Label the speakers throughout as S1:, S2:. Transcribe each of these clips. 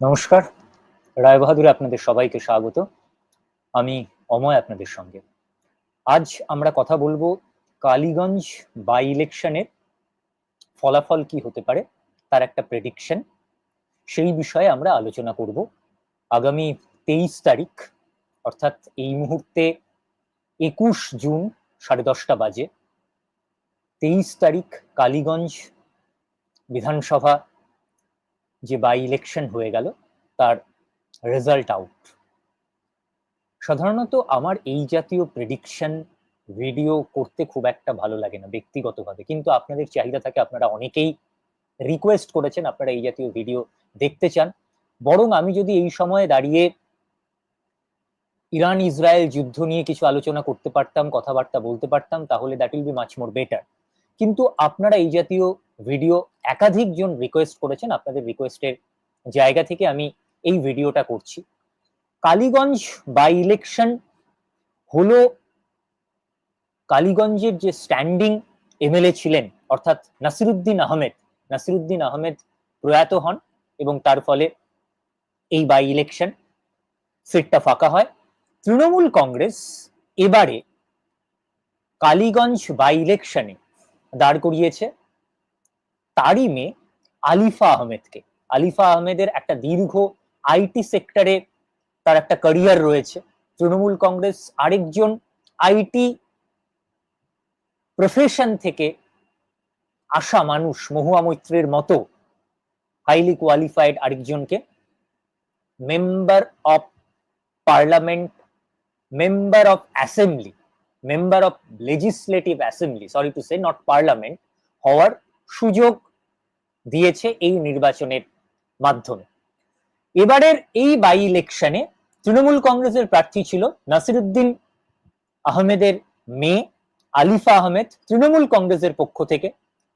S1: নমস্কার। রায় বাহাদুরে আপনাদের সবাইকে স্বাগত। আমি অময় আপনাদের সঙ্গে। আজ আমরা কথা বলব কালীগঞ্জ বাই ইলেকশনের ফলাফল কি হতে পারে, তার একটা প্রেডিকশন সেই বিষয়ে আমরা আলোচনা করব। আগামী তেইশ তারিখ, অর্থাৎ এই মুহূর্তে একুশ জুন সাড়ে দশটা বাজে। তেইশ তারিখ কালীগঞ্জ বিধানসভা যে বাই ইলেকশন হয়ে গেল, তার রেজাল্ট আউট সাধারণত আমার এই জাতীয় প্রেডিকশন ভিডিও করতে খুব একটা ভালো লাগে না, ব্যক্তিগতভাবে। কিন্তু আপনাদের চাহিদা থাকে, আপনারা অনেকেই রিকোয়েস্ট করেছেন আপনারা এই জাতীয় ভিডিও দেখতে চান। বরং আমি যদি এই সময়ে দাঁড়িয়ে ইরান ইসরায়েল যুদ্ধ নিয়ে কিছু আলোচনা করতে পারতাম, কথাবার্তা বলতে পারতাম, তাহলে that will be much more better কিন্তু আপনারা এই জাতীয় ভিডিও একাধিক জন রিকোয়েস্ট করেছেন। আপনাদের রিকোয়েস্টের জায়গা থেকে আমি এই ভিডিওটা করছি। কালীগঞ্জ বাই ইলেকশন হলো কালীগঞ্জের যে স্ট্যান্ডিং এমএলএ ছিলেন, অর্থাৎ নাসিরুদ্দিন আহমেদ। নাসিরুদ্দিন আহমেদ প্রয়াত হন এবং তার ফলে এই বাই ইলেকশন সিটটা ফাঁকা হয়। তৃণমূল কংগ্রেস এবারে কালীগঞ্জ বাই ইলেকশনে দাঁড় করিয়েছে। তারই মেয়ে আলিফা আহমেদকে। আলিফা আহমেদের একটা দীর্ঘ আইটি সেক্টরে তার একটা ক্যারিয়ার রয়েছে। তৃণমূল কংগ্রেস আরেকজন আইটি প্রফেশন থেকে আসা মানুষ মহুয়া মৈত্রের মতো হাইলি কোয়ালিফাইড আরেকজনকে। Member of parliament member of assembly member of legislative assembly sorry to say not parliament হওয়ার সুযোগ দিয়েছে এই নির্বাচনের মাধ্যমে। এবারের এই বাই ইলেকশনে তৃণমূল কংগ্রেসের প্রার্থী ছিল নাসিরুদ্দিন আহমেদের মেয়ে আলিফা আহমেদ। তৃণমূল কংগ্রেসের পক্ষ থেকে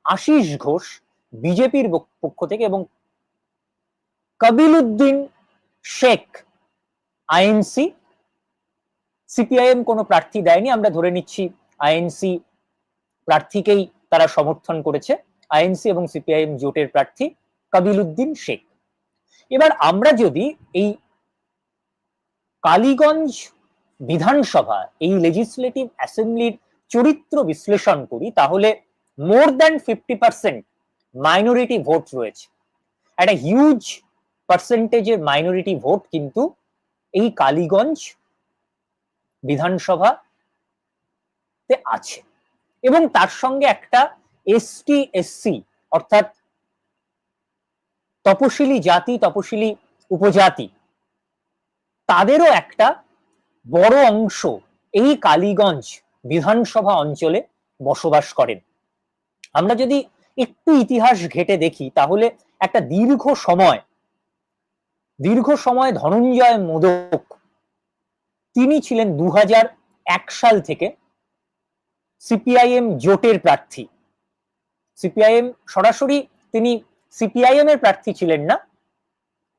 S1: আশিস ঘোষ বিজেপির পক্ষ থেকে এবং কবিল উদ্দিন শেখ আইএনসি। সিপিআইএম কোনো প্রার্থী দেয়নি, আমরা ধরে নিচ্ছি আইএনসি প্রার্থীকেই তারা সমর্থন করেছে। আইএনসি এবং সিপিআইএম জোটের প্রার্থী কাবিল উদ্দিন শেখ। এবার আমরা যদি এই কালীগঞ্জ বিধানসভা, এই লেজিসলেটিভ অ্যাসেম্বলির চরিত্র বিশ্লেষণ করি, তাহলে more than fifty percent minority vote রয়েছে। একটা হিউজ পার্সেন্টেজের মাইনরিটি ভোট কিন্তু এই কালীগঞ্জ বিধানসভা আছে। এবং তার সঙ্গে একটা এসটি এসসি অর্থাৎ তপশিলি জাতি, তপশিলি উপজাতি, তাদেরও একটা বড় অংশ এই কালীগঞ্জ বিধানসভা অঞ্চলে বসবাস করেন। আমরা যদি একটু ইতিহাস ঘেটে দেখি, তাহলে একটা দীর্ঘ সময় দীর্ঘ সময় ধনঞ্জয় মোদক, তিনি ছিলেন দু এক সাল থেকে সিপিআইএম জোটের প্রার্থী। সিপিআইএম সরাসরি তিনি সিপিআইএম এর প্রার্থী ছিলেন না,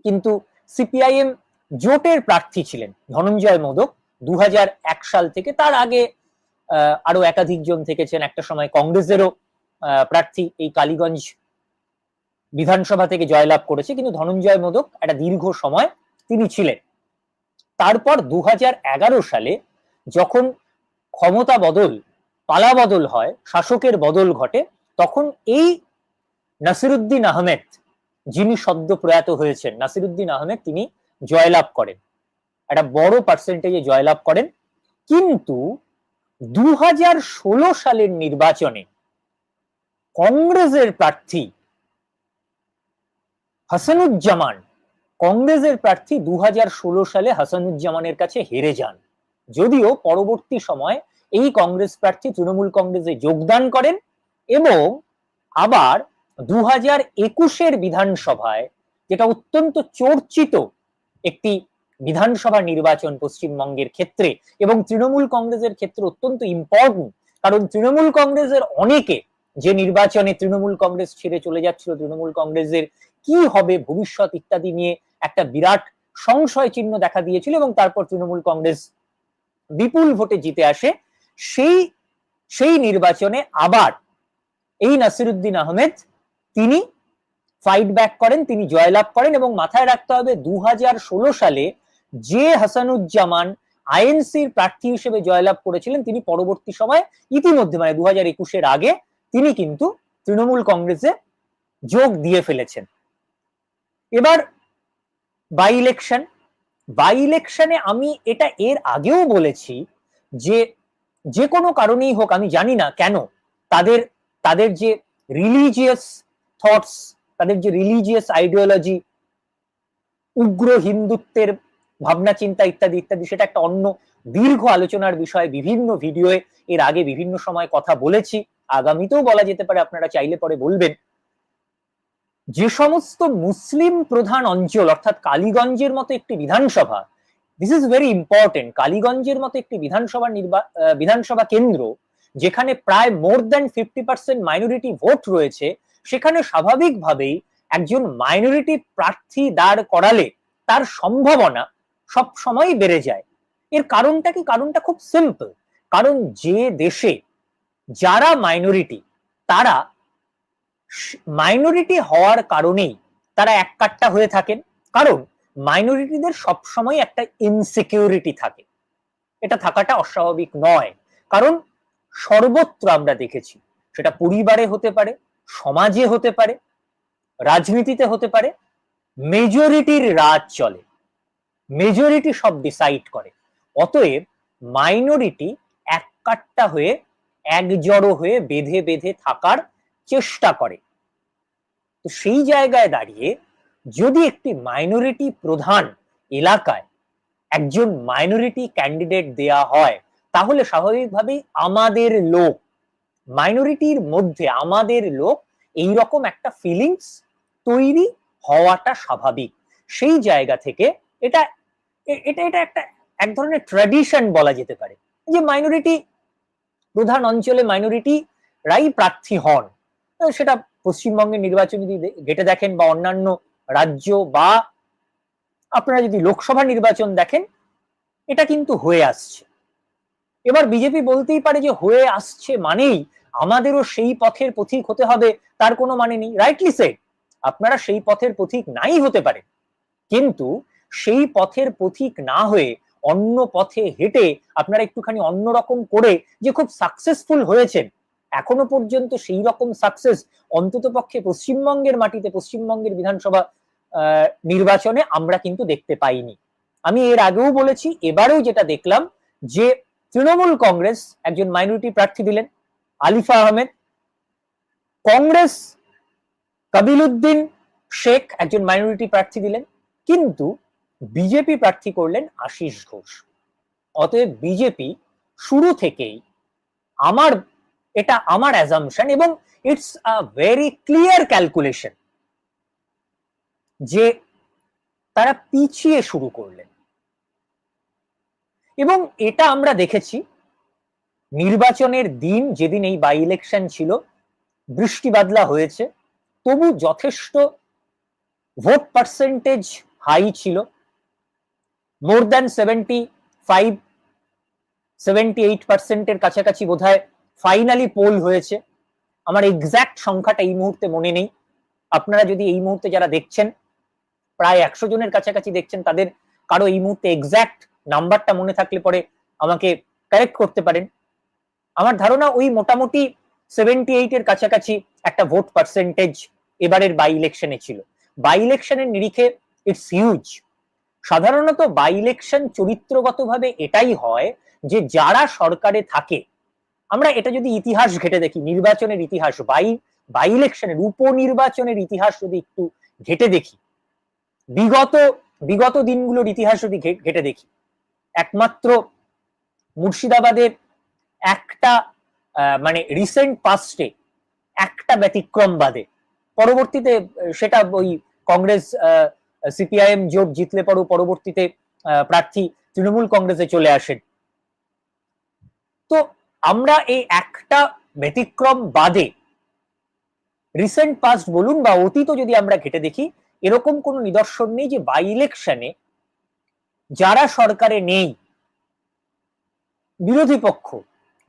S1: কিন্তু সিপিআইএম জোটের প্রার্থী ছিলেন ধনঞ্জয় মোদক দু হাজার এক সাল থেকে। তার আগে আরও একাধিক জন থেকেছেন। একটা সময় কংগ্রেসেরও প্রার্থী এই কালীগঞ্জ বিধানসভা থেকে জয়লাভ করেছে, কিন্তু ধনঞ্জয় মোদক একটা দীর্ঘ সময় তিনি ছিলেন। তারপর দু হাজার এগারো সালে যখন ক্ষমতা বদল, পালা বদল হয়, শাসকের বদল ঘটে তখন এই নাসিরুদ্দিন আহমেদ, যিনি সদ্য প্রয়াত হয়েছেন, নাসিরুদ্দিন আহমেদ তিনি জয়লাভ করেন। একটা বড় পার্সেন্টেজে জয়লাভ করেন। কিন্তু দু হাজার ষোলো সালের নির্বাচনে কংগ্রেসের প্রার্থী হাসানুজ্জামান, কংগ্রেসের প্রার্থী দু হাজার ষোলো সালে হাসানুজ্জামানের কাছে হেরে যান। যদিও পরবর্তী সময় এই কংগ্রেস প্রার্থী, তৃণমূল কংগ্রেসে যোগদান করেন। এবং আবার দু হাজার একুশের বিধানসভায় যেটা অত্যন্ত চর্চিত একটি বিধানসভা নির্বাচন পশ্চিমবঙ্গের ক্ষেত্রে এবং তৃণমূল কংগ্রেসের ক্ষেত্রে অত্যন্ত ইম্পর্টেন্ট কারণ তৃণমূল কংগ্রেসের অনেকে যে নির্বাচনে তৃণমূল কংগ্রেস ছেড়ে চলে যাচ্ছিল, তৃণমূল কংগ্রেসের কি হবে ভবিষ্যৎ ইত্যাদি নিয়ে একটা বিরাট সংশয় চিহ্ন দেখা দিয়েছিল এবং তারপর তৃণমূল কংগ্রেস বিপুল ভোটে জিতে আসে। সেই সেই নির্বাচনে আবার এই নাসিরুদ্দিন আহমেদ, তিনি ফাইট ব্যাক করেন, তিনি জয়লাভ করেন এবং মাথায় রাখতে হবে দু হাজার ষোলো সালে যে হাসানুজ্জামান আইএনসির প্রার্থী হিসেবে জয়লাভ করেছিলেন। তিনি পরবর্তী সময় ইতিমধ্যে মানে দু হাজার একুশের আগে তিনি কিন্তু তৃণমূল কংগ্রেসে যোগ দিয়ে ফেলেছেন। এবার বাই ইলেকশন বাই ইলেকশনে আমি এটা এর আগেও বলেছি যে যে কোনো কারণেই হোক, আমি জানি না কেন তাদের তাদের যে রিলিজিয়াস থটস তাদের যে রিলিজিয়াস আইডিওলজি উগ্র হিন্দুত্বের ভাবনা, চিন্তা ইত্যাদি ইত্যাদি, সেটা একটা অন্য দীর্ঘ আলোচনার বিষয়, বিভিন্ন ভিডিওয়ে এর আগে বিভিন্ন সময় কথা বলেছি। আগামীতেও বলা যেতে পারে, আপনারা চাইলে পরে বলবেন। যে সমস্ত মুসলিম প্রধান অঞ্চল, অর্থাৎ কালীগঞ্জের মতো একটি বিধানসভা দিস ইজ ভেরি ইম্পর্টেন্ট কালীগঞ্জের মতো একটি বিধানসভা নির্বা বিধানসভা কেন্দ্র যেখানে প্রায় more than fifty percent minority vote রয়েছে, সেখানে স্বাভাবিকভাবেই একজন মাইনরিটি প্রার্থী দাঁড় করালে তার সম্ভাবনা সব সময় বেড়ে যায়। এর কারণটা কি? কারণটা খুব সিম্পল কারণ যে দেশে যারা মাইনরিটি তারা মাইনরিটি হওয়ার কারণেই তারা এক কাট্টা হয়ে থাকেন। কারণ মাইনরিটিদের সবসময় একটা ইনসিকিউরিটি থাকে। এটা থাকাটা অস্বাভাবিক নয়। কারণ সর্বত্র আমরা দেখেছি। সেটা পরিবারে হতে পারে, সমাজে হতে পারে, রাজনীতিতে হতে পারে মেজরিটির রাজ চলে। মেজরিটি সব ডিসাইড করে। অতএব মাইনরিটি এক কাট্টা হয়ে, একজড়ো হয়ে বেঁধে বেঁধে থাকার চেষ্টা করে। তো সেই জায়গায় দাঁড়িয়ে যদি একটি মাইনরিটি প্রধান এলাকায় একজন মাইনরিটি ক্যান্ডিডেট দেয়া হয় তাহলে স্বাভাবিকভাবেই আমাদের লোক মাইনরিটির মধ্যে আমাদের লোক এই রকম একটা ফিলিংস তৈরি হওয়াটা স্বাভাবিক। সেই জায়গা থেকে এটা এটা এটা একটা এক ধরনের ট্র্যাডিশন বলা যেতে পারে যে মাইনরিটি প্রধান অঞ্চলে মাইনরিটি রাই প্রার্থী হন। সেটা পশ্চিমবঙ্গের নির্বাচন যদি ঘেটে দেখেন বা অন্যান্য রাজ্য বা আপনারা যদি লোকসভা নির্বাচন দেখেন, এটা কিন্তু হয়ে আসছে। এবার বিজেপি বলতেই পারে যে হয়ে আসছে মানেই। আমাদেরও সেই পথের পথিক হতে হবে, তার কোনো মানে নেই। রাইটলি সেড আপনারা সেই পথের পথিক নাই হতে পারে। কিন্তু সেই পথের পথিক না হয়ে অন্য পথে হেঁটে আপনারা একটুখানি অন্যরকম করে যে খুব সাকসেসফুল হয়েছেন, এখনও পর্যন্ত সেই রকম সাকসেস অন্তত পক্ষে পশ্চিমবঙ্গের মাটিতে, পশ্চিমবঙ্গের বিধানসভা নির্বাচনে আমরা কিন্তু দেখতে পাইনি। আমি এর আগেও বলেছি, এবারেও যেটা দেখলাম যে তৃণমূল কংগ্রেস একজন মাইনরিটি প্রার্থী দিলেন, আলিফা আহমেদ। কংগ্রেস কাবিলুদ্দিন শেখ একজন মাইনরিটি প্রার্থী দিলেন, কিন্তু বিজেপি প্রার্থী করলেন আশিস ঘোষ। অতএব বিজেপি শুরু থেকেই আমার, এটা আমার অ্যাজামশন এবং it's a very clear calculation যে তারা পিছিয়ে শুরু করলেন। এবং এটা আমরা দেখেছি নির্বাচনের দিন যেদিন এই বাই ইলেকশন ছিল, বৃষ্টি বাদলা হয়েছে, তবু যথেষ্ট ভোট পার্সেন্টেজ হাই ছিল। More than seventy five seventy eight পার্সেন্টের কাছাকাছি বোধ ফাইনালি পোল হয়েছে। আমার এক্স্যাক্ট সংখ্যাটা এই মুহূর্তে মনে নেই। আপনারা যদি এই মুহূর্তে যারা দেখছেন, প্রায় একশো জনের কাছাকাছি দেখছেন, তাদের কারও এই মুহূর্তে এক্স্যাক্ট নাম্বারটা মনে থাকলে পরে আমাকে কারেক্ট করতে পারেন। আমার ধারণা ওই মোটামুটি সেভেন্টি এইট এর কাছাকাছি একটা ভোট পার্সেন্টেজ এবারের বাই ইলেকশনে ছিল। বাই ইলেকশনের নিরিখে ইটস হিউজ সাধারণত বাই ইলেকশন চরিত্রগতভাবে এটাই হয় যে যারা সরকারে থাকে, আমরা এটা যদি ইতিহাস ঘেটে দেখি, নির্বাচনের ইতিহাস বাই বাই ইলেকশনের উপনির্বাচনের ইতিহাস যদি একটু ঘেটে দেখি, বিগত বিগত দিনগুলোর ইতিহাস যদি ঘেটে দেখি একমাত্র মুর্শিদাবাদের একটা মানে রিসেন্ট পাস্টে একটা ব্যতিক্রম বাদে। পরবর্তীতে সেটা ওই কংগ্রেস সিপিআইএম জোট জিতলে পরও পরবর্তীতে প্রার্থী তৃণমূল কংগ্রেসে চলে আসেন। তো আমরা এই একটা ব্যতিক্রম বাদে রিসেন্ট পাস্ট বলুন বা অতীত যদি আমরা ঘেটে দেখি, এরকম কোনো নিদর্শন নেই যে বাই ইলেকশনে যারা সরকারে নেই, বিরোধী পক্ষ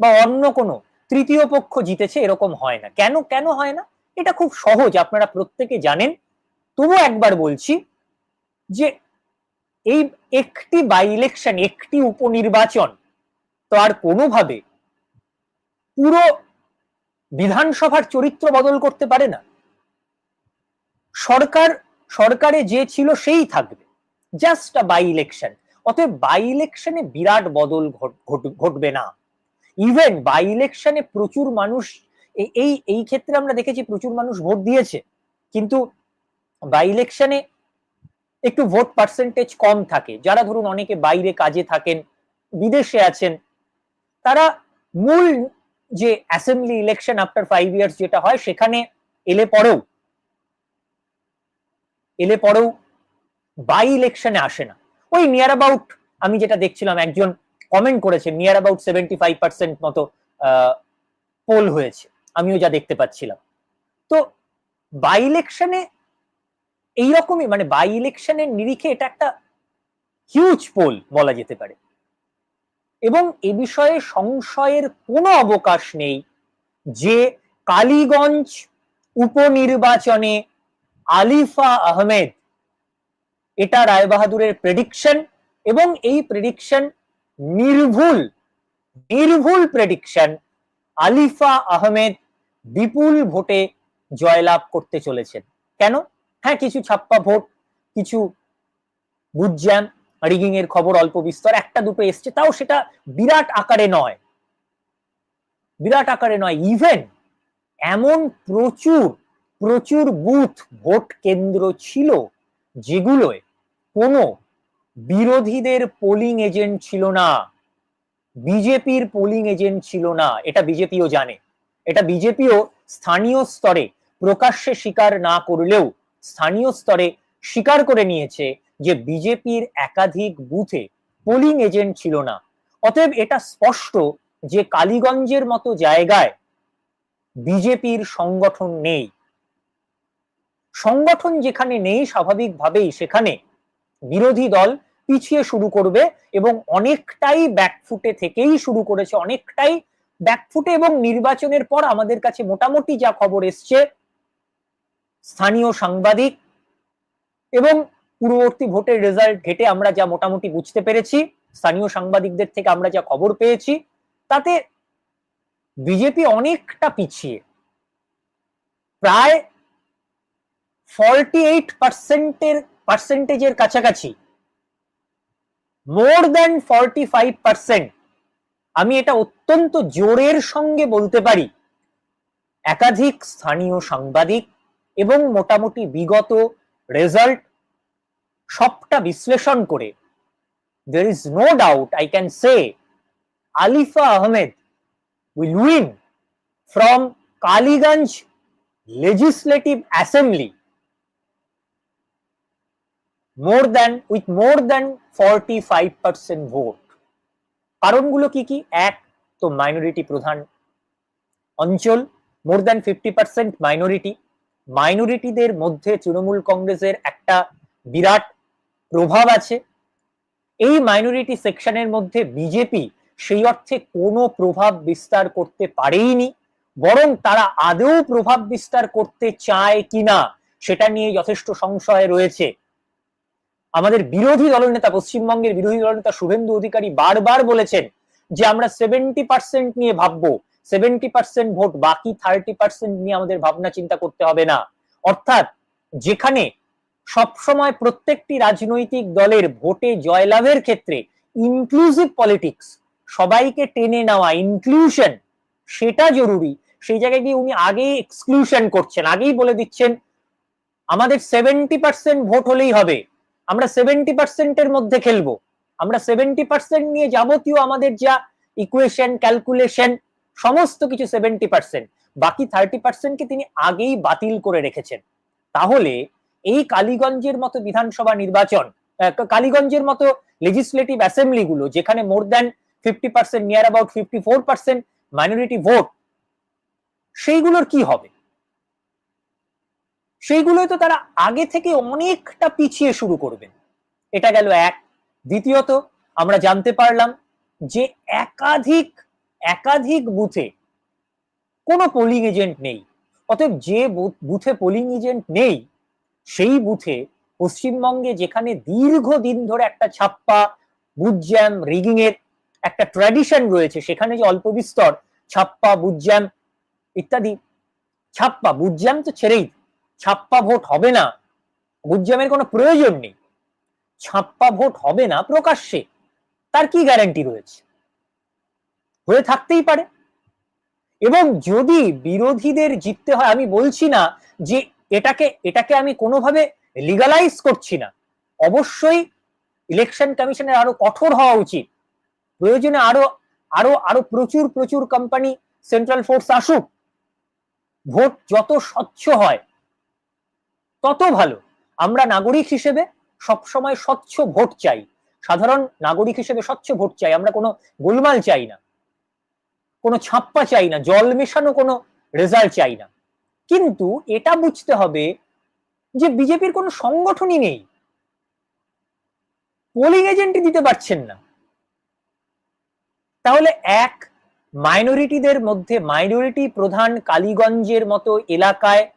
S1: বা অন্য কোনো তৃতীয় পক্ষ জিতেছে এরকম হয় না। কেন কেন হয় না? এটা খুব সহজ, আপনারা প্রত্যেকে জানেন। তবু একবার বলছি যে এই একটি বাই ইলেকশন একটি উপনির্বাচন তো আর কোনোভাবে পুরো বিধানসভার চরিত্র বদল করতে পারে না। সরকার, সরকারে যে ছিল সেই থাকবে। জাস্ট আ বাই ইলেকশন অতএব বাই ইলেকশনে বিরাট বদল ঘটবে না। ইভেন বাই ইলেকশনে প্রচুর মানুষ এই এই ক্ষেত্রে আমরা দেখেছি প্রচুর মানুষ ভোট দিয়েছে। কিন্তু বাই ইলেকশনে একটু ভোট পার্সেন্টেজ কম থাকে। যারা ধরুন অনেকে বাইরে কাজে থাকেন, বিদেশে আছেন, তারা মূল যে assembly election after five years যেটা হয়, সেখানে এলে পরেও এলে পরেও বাই ইলেকশনে আসে না। ওই নিয়ার অ্যাবাউট আমি যেটা দেখছিলাম, একজন কমেন্ট করেছে near about seventy five percent মতো পোল হয়েছে। আমিও যা দেখতে পাচ্ছিলাম। তো বাই ইলেকশনে এইরকমই মানে বাই ইলেকশনের নিরিখে এটা একটা হিউজ পোল বলা যেতে পারে। এবং এ বিষয়ে সংশয়ের কোনো অবকাশ নেই যে কালীগঞ্জ উপনির্বাচনে আলিফা আহমেদ এটা রায়বাহাদুরের প্রেডিকশন এবং এই প্রেডিকশন নির্ভুল নির্ভুল প্রেডিকশন আলিফা আহমেদ বিপুল ভোটে জয়লাভ করতে চলেছেন। কেন? হ্যাঁ কিছু ছাপ্পা ভোট, কিছু বুঝজ্যাম রিগিং এর খবর অল্প বিস্তর, একটা দুটো এসছে, তাও সেটা বিরাট আকারে নয়। বিরাট আকারে নয় ইভেন এমন প্রচুর প্রচুর বুথ ভোট কেন্দ্র ছিল যেগুলোয় কোনো বিরোধীদের পোলিং এজেন্ট ছিল না। বিজেপির পোলিং এজেন্ট ছিল না। এটা বিজেপিও জানে। এটা বিজেপিও স্থানীয় স্তরে প্রকাশ্যে স্বীকার না করলেও স্থানীয় স্তরে স্বীকার করে নিয়েছে যে বিজেপির একাধিক বুথে পোলিং এজেন্ট ছিল না। অতএব এটা স্পষ্ট যে কালীগঞ্জের মতো জায়গায় বিজেপির সংগঠন নেই। সংগঠন যেখানে নেই, স্বাভাবিকভাবেই সেখানে বিরোধী দল পিছিয়ে শুরু করবে এবং অনেকটাই ব্যাকফুটে থেকেই শুরু করেছে, অনেকটাই ব্যাকফুটে এবং নির্বাচনের পর আমাদের কাছে মোটামুটি যা খবর এসছে, স্থানীয় সাংবাদিক এবং পূর্ববর্তী ভোটের রেজাল্ট ঘেটে আমরা যা মোটামুটি বুঝতে পেরেছি, স্থানীয় সাংবাদিকদের থেকে আমরা যা খবর পেয়েছি, তাতে বিজেপি অনেকটা পিছিয়ে। প্রায় ফর্টি এইট পার্সেন্টের পার্সেন্টেজের কাছাকাছি। More than forty five percent আমি এটা অত্যন্ত জোরের সঙ্গে বলতে পারি। একাধিক স্থানীয় সাংবাদিক এবং মোটামুটি বিগত রেজাল্ট সবটা বিশ্লেষণ করে। There is no doubt I can say Alifa Ahmed will win from Kaliganj legislative assembly more than, with more than 45% vote কারণগুলো কি কি? এক, তো মাইনরিটি প্রধান অঞ্চল more than fifty percent minority মাইনরিটিদের মধ্যে তৃণমূল কংগ্রেসের একটা বিরাট প্রভাব আছে। এই মাইনরিটি সেকশনের মধ্যে বিজেপি সেই অর্থে কোনো প্রভাব বিস্তার করতে পারেইনি, বরং তারা আদৌ প্রভাব বিস্তার করতে চায় কিনা, সেটা নিয়ে যথেষ্ট সংশয় রয়েছে। আমাদের বিরোধী দলনেতা, পশ্চিমবঙ্গের বিরোধী দলনেতা শুভেন্দু অধিকারী বারবার বলেছেন যে আমরা সেভেন্টি পার্সেন্ট নিয়ে ভাববো। সেভেন্টি পার্সেন্ট ভোট, বাকি থার্টি পার্সেন্ট নিয়ে আমাদের ভাবনা চিন্তা করতে হবে না। অর্থাৎ যেখানে সবসময় প্রত্যেকটি রাজনৈতিক দলের ভোটে জয়লাভের ক্ষেত্রে ইনক্লুসিভ পলিটিক্স সবাইকে টেনে নেওয়া ইনক্লুশন সেটা জরুরি। সেই জায়গায় গিয়ে উনি আগেই এক্সক্লুশন করছেন, আগেই বলে দিচ্ছেন, আমাদের সেভেন্টি পার্সেন্ট ভোট হলেই হবে। আমরা সেভেন্টি পার্সেন্টের মধ্যে খেলব। আমরা সেভেন্টি পার্সেন্ট নিয়ে যাবতীয় আমাদের যা ইকুয়েশন ক্যালকুলেশন সমস্ত কিছু সেভেন্টি পার্সেন্ট বাকি থার্টি পার্সেন্টকে তিনি আগেই বাতিল করে রেখেছেন। তাহলে এই কালীগঞ্জের মতো বিধানসভা নির্বাচন কালীগঞ্জের মতো লেজিসলেটিভ অ্যাসেম্বলি গুলো যেখানে more than fifty percent near about fifty four percent minority vote সেইগুলোর কি হবে? সেইগুলোই তো তারা আগে থেকে অনেকটা পিছিয়ে শুরু করবেন। এটা গেল এক। দ্বিতীয়ত, আমরা জানতে পারলাম যে একাধিক একাধিক বুথে কোনো পোলিং এজেন্ট নেই। অতএব যে বুথে পোলিং এজেন্ট নেই, সেই বুথে পশ্চিমবঙ্গে যেখানে দীর্ঘদিন ধরে একটা ছাপ্পা বুথজ্যাম রিগিং এর একটা ট্র্যাডিশন রয়েছে, সেখানে যে অল্প বিস্তর ছাপ্পা বুথজ্যাম ইত্যাদি, ছাপ্পা বুথজ্যাম তো ছেড়েই ছাপ্পা ভোট হবে না। গুজ্জামের কোনো প্রয়োজন নেই। ছাপ্পা ভোট হবে না প্রকাশ্যে। তার কি গ্যারান্টি রয়েছে? হয়ে থাকতেই পারে। এবং যদি বিরোধীদের জিততে হয়, আমি বলছি না যে এটাকে এটাকে আমি কোনোভাবে লিগালাইজ করছি না। অবশ্যই ইলেকশন কমিশনের আরও কঠোর হওয়া উচিত। প্রয়োজনে আরও আরও আরও প্রচুর প্রচুর কোম্পানি সেন্ট্রাল ফোর্স আসুক। ভোট যত স্বচ্ছ হয় তত ভালো। আমরা নাগরিক হিসেবে সবসময় স্বচ্ছ ভোট চাই। সাধারণ নাগরিক হিসেবে স্বচ্ছ ভোট চাই। আমরা কোনো গোলমাল চাই না। কোনো ছাপ্পা চাই না। জল মেশানো কোনো রেজাল্ট চাই না। কিন্তু এটা বুঝতে হবে যে বিজেপির কোনো সংগঠনই নেই। পোলিং এজেন্টই দিতে পারছেন না। তাহলে এক মাইনরিটিদের মধ্যে মাইনরিটি প্রধান কালীগঞ্জের মতো এলাকায়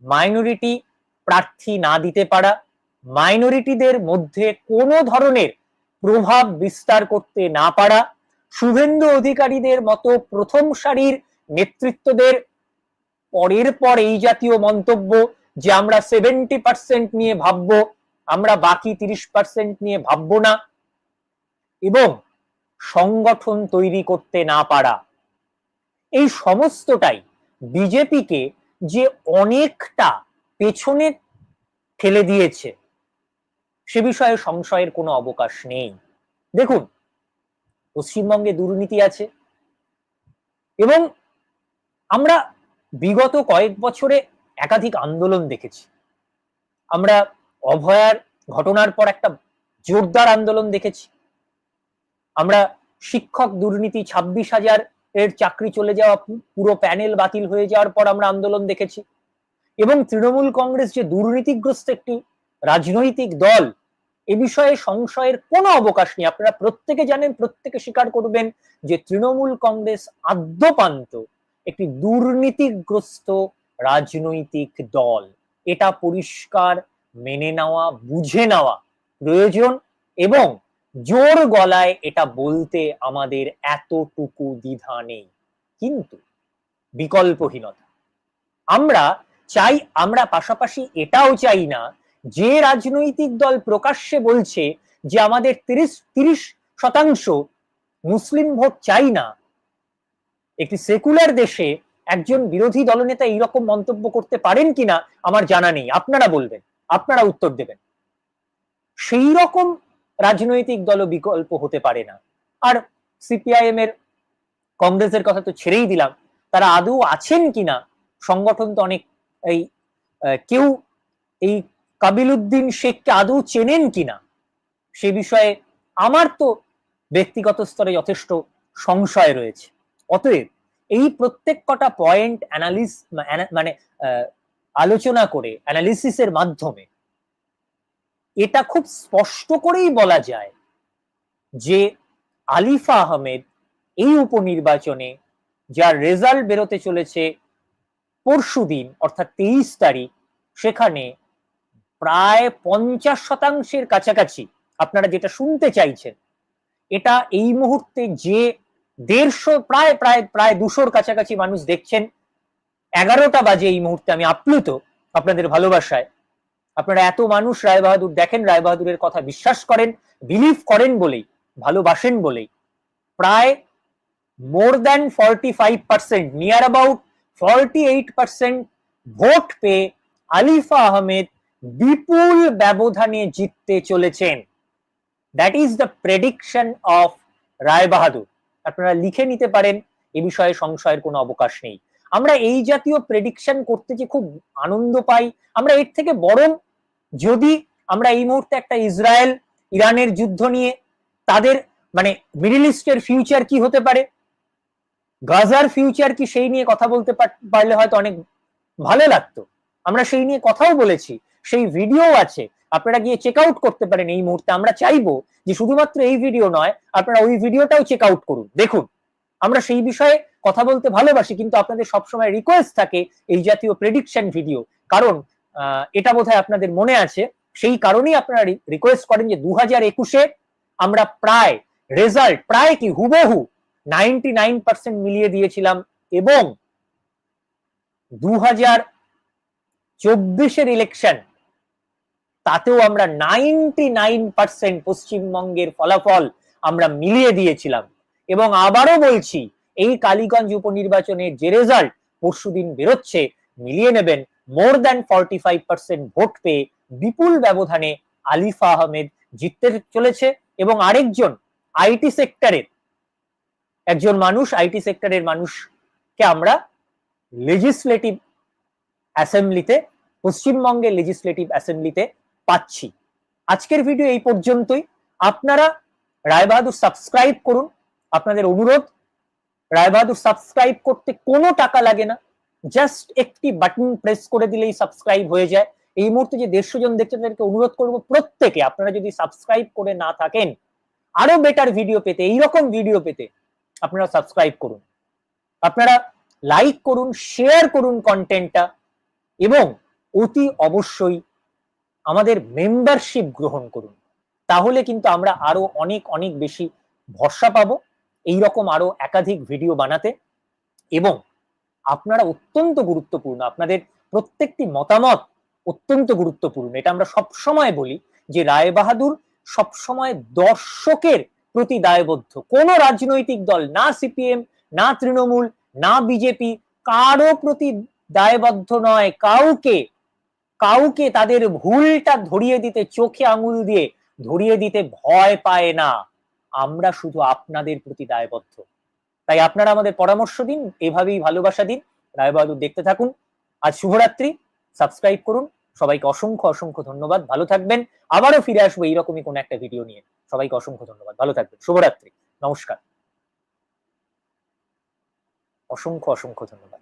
S1: মাইনরিটি প্রার্থী না দিতে পারা, মাইনরিটিদের মধ্যে কোনো ধরনের প্রভাব বিস্তার করতে না পারা, শুভেন্দু অধিকারীদের মতো প্রথম সারির নেতৃত্বদের পরের পর এই জাতীয় মন্তব্য যে আমরা সেভেন্টি পার্সেন্ট নিয়ে ভাববো, আমরা বাকি তিরিশ পার্সেন্ট নিয়ে ভাববো না এবং সংগঠন তৈরি করতে না পারা। এই সমস্তটাই বিজেপিকে যে অনেকটা পেছনে ঠেলে দিয়েছে। সে বিষয়ে সংশয়ের কোনো অবকাশ নেই। দেখুন, পশ্চিমবঙ্গে দুর্নীতি আছে এবং আমরা বিগত কয়েক বছরে একাধিক আন্দোলন দেখেছি। আমরা অভয়ার ঘটনার পর একটা জোরদার আন্দোলন দেখেছি। আমরা শিক্ষক দুর্নীতি ছাব্বিশ হাজার এর চাকরি চলে যাওয়া পুরো প্যানেল বাতিল হয়ে যাওয়ার পর আমরা আন্দোলন দেখেছি। এবং তৃণমূল কংগ্রেস যে দুর্নীতিগ্রস্ত একটি রাজনৈতিক দল, এ বিষয়ে সংশয়ের কোনো অবকাশ নেই। আপনারা প্রত্যেকে জানেন, প্রত্যেকে স্বীকার করবেন যে তৃণমূল কংগ্রেস আদ্যপান্ত একটি দুর্নীতিগ্রস্ত রাজনৈতিক দল। এটা পরিষ্কার মেনে নেওয়া, বুঝে নেওয়া প্রয়োজন এবং জোর গলায় এটা বলতে আমাদের এতটুকু দ্বিধা নেই। কিন্তু বিকল্পহীনতা, আমরা চাই, আমরা পাশাপাশি এটাও চাই না, যে রাজনৈতিক দল প্রকাশ্যে বলছে যে আমাদের তিরিশ তিরিশ শতাংশ মুসলিম ভোট চাই না, একটি সেকুলার দেশে একজন বিরোধী দলনেতা এইরকম মন্তব্য করতে পারেন কিনা আমার জানা নেই। আপনারা বলবেন, আপনারা উত্তর দেবেন। সেই রকম রাজনৈতিক দল বিকল্প হতে পারে না। আর সিপিআইএম এর কংগ্রেসের কথা তো ছেড়েই দিলাম, তারা আদৌ আছেন কিনা, সংগঠন তো অনেক এই কেউ এই কাবিলুদ্দিন শেখকে আদৌ চেনেন কিনা? সে বিষয়ে আমার তো ব্যক্তিগত স্তরে যথেষ্ট সংশয় রয়েছে। অতএব এই প্রত্যেক কটা পয়েন্ট অ্যানালিস মানে আলোচনা করে অ্যানালিসিসের মাধ্যমে এটা খুব স্পষ্ট করেই বলা যায় যে আলিফা আহমেদ এই উপনির্বাচনে যার রেজাল্ট বেরোতে চলেছে পরশু দিন অর্থাৎ তেইশ তারিখ, সেখানে প্রায় পঞ্চাশ শতাংশের কাছাকাছি আপনারা যেটা শুনতে চাইছেন, এটা এই মুহূর্তে যে দেড়শো, প্রায় প্রায় প্রায় দুশোর কাছাকাছি মানুষ দেখছেন, এগারোটা বাজে এই মুহূর্তে আমি আপ্লুত আপনাদের ভালোবাসায়। আপনারা এত মানুষ রায় বাহাদুর দেখেন, রায় বাহাদুরের কথা বিশ্বাস করেন বিলিভ করেন বলেই, ভালোবাসেন বলেই, প্রায় more than forty five percent near about forty eight percent vote পেয়ে আলিফা আহমেদ বিপুল ব্যবধানে জিততে চলেছেন। That is the prediction of Roy Bahadur. আপনারা লিখে নিতে পারেন, এ বিষয়ে সংশয়ের কোনো অবকাশ নেই। আমরা এই জাতীয় প্রেডিকশন করতে যে খুব আনন্দ পাই, আমরা এর থেকে বরং যদি আমরা এই মুহূর্তে একটা ইসরায়েল ইরানের যুদ্ধ নিয়ে তাদের মানে মিডিল ইস্টের ফিউচার কি হতে পারে গাজার ফিউচার কি সেই নিয়ে কথা বলতে পারলে হয়তো অনেক ভালো লাগতো। আমরা সেই নিয়ে কথাও বলেছি, সেই ভিডিও আছে। আপনারা গিয়ে চেক আউট করতে পারেন এই মুহূর্তে। আমরা চাইব যে শুধুমাত্র এই ভিডিও নয়, আপনারা ওই ভিডিওটাও চেক আউট করুন। দেখুন, আমরা সেই বিষয়ে কথা বলতে ভালোবাসি, কিন্তু আপনাদের সবসময় রিকোয়েস্ট থাকে এই জাতীয় প্রেডিকশন ভিডিও কারণ এটা বোধহয় আপনাদের মনে আছে। সেই কারণেই আপনারা রিকোয়েস্ট করেন যে দু হাজার একুশে আমরা প্রায় রেজাল্ট প্রায় কি হুবহু নাইনটি নাইন পার্সেন্ট মিলিয়ে দিয়েছিলাম এবং দু হাজার চব্বিশের ইলেকশন তাতেও আমরা নাইনটি নাইন পার্সেন্ট পশ্চিমবঙ্গের ফলাফল আমরা মিলিয়ে দিয়েছিলাম। এবং আবারও বলছি, এই কালীগঞ্জ উপনির্বাচনের যে রেজাল্ট পরশুদিন বেরোচ্ছে, মিলিয়ে নেবেন more than forty five percent vote পেয়ে বিপুল ব্যবধানে আলিফা আহমেদ জিততে চলেছে এবং আরেকজন আইটি সেক্টরের একজন মানুষ আইটি সেক্টরের মানুষকে আমরা লেজিসলেটিভ অ্যাসেম্বলিতে পশ্চিমবঙ্গের লেজিসলেটিভ অ্যাসেম্বলিতে পাচ্ছি। আজকের ভিডিও এই পর্যন্তই। আপনারা রায়বাহাদুর সাবস্ক্রাইব করুন। আপনাদের অনুরোধ, রায়বাহাদুর সাবস্ক্রাইব করতে কোনো টাকা লাগে না। জাস্ট একটি বাটন প্রেস করে দিলেই সাবস্ক্রাইব হয়ে যায়। এই মুহূর্তে যে দেড়শো জন দেখছেন, তাদেরকে অনুরোধ করব প্রত্যেকে। আপনারা যদি সাবস্ক্রাইব করে না থাকেন, আরও বেটার ভিডিও পেতে, এইরকম ভিডিও পেতে আপনারা সাবস্ক্রাইব করুন। আপনারা লাইক করুন শেয়ার করুন কন্টেন্টটা এবং অতি অবশ্যই আমাদের মেম্বারশিপ গ্রহণ করুন। তাহলে কিন্তু আমরা আরও অনেক অনেক বেশি ভরসা পাবো এইরকম আরও একাধিক ভিডিও বানাতে এবং আপনারা অত্যন্ত গুরুত্বপূর্ণ, আপনাদের প্রত্যেকটি মতামত অত্যন্ত গুরুত্বপূর্ণ। এটা আমরা সব সময় বলি যে রায় বাহাদুর সবসময় দর্শকের প্রতি দায়বদ্ধ। কোন রাজনৈতিক দল, না সিপিএম, না তৃণমূল, না বিজেপি, কারও প্রতি দায়বদ্ধ নয়। কাউকে কাউকে তাদের ভুলটা ধরিয়ে দিতে, চোখে আঙুল দিয়ে ধরিয়ে দিতে ভয় পায় না। আমরা শুধু আপনাদের প্রতি দায়বদ্ধ। তাই আপনারা আমাদের পরামর্শ দিন, এভাবেই ভালোবাসা দিন। রায়বাহাদুর দেখতে থাকুন। আজ শুভরাত্রি। সাবস্ক্রাইব করুন। সবাইকে অসংখ্য অসংখ্য ধন্যবাদ। ভালো থাকবেন। আবারও ফিরে আসব এইরকমই কোন একটা ভিডিও নিয়ে। সবাইকে অসংখ্য ধন্যবাদ। ভালো থাকবেন। শুভরাত্রি। নমস্কার। অসংখ্য অসংখ্য ধন্যবাদ।